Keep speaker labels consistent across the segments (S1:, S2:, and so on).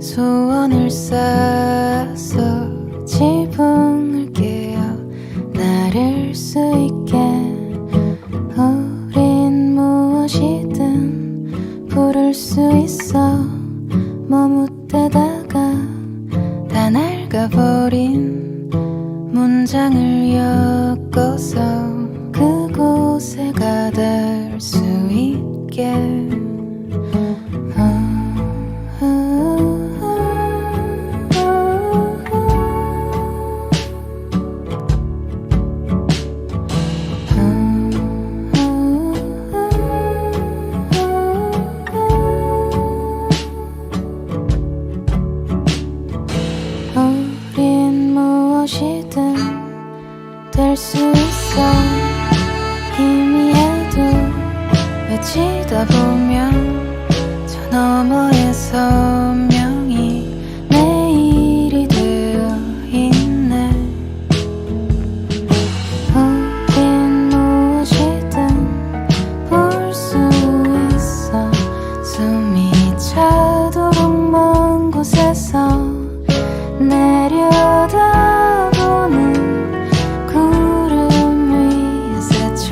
S1: 소원을 쌓아서 지붕을 깨어 나를 수 있게 우린 무엇이든 부를 수 있어 머뭇대다가 다 낡아버린 문장을 엮어서 그곳에 가닿을 수 있게 무엇이든 될 수 있어. 희미해도 외치다 보면 저 너머의 선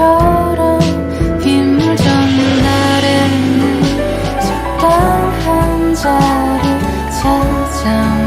S1: 처럼 젖는 날에는 적당한 자리 찾아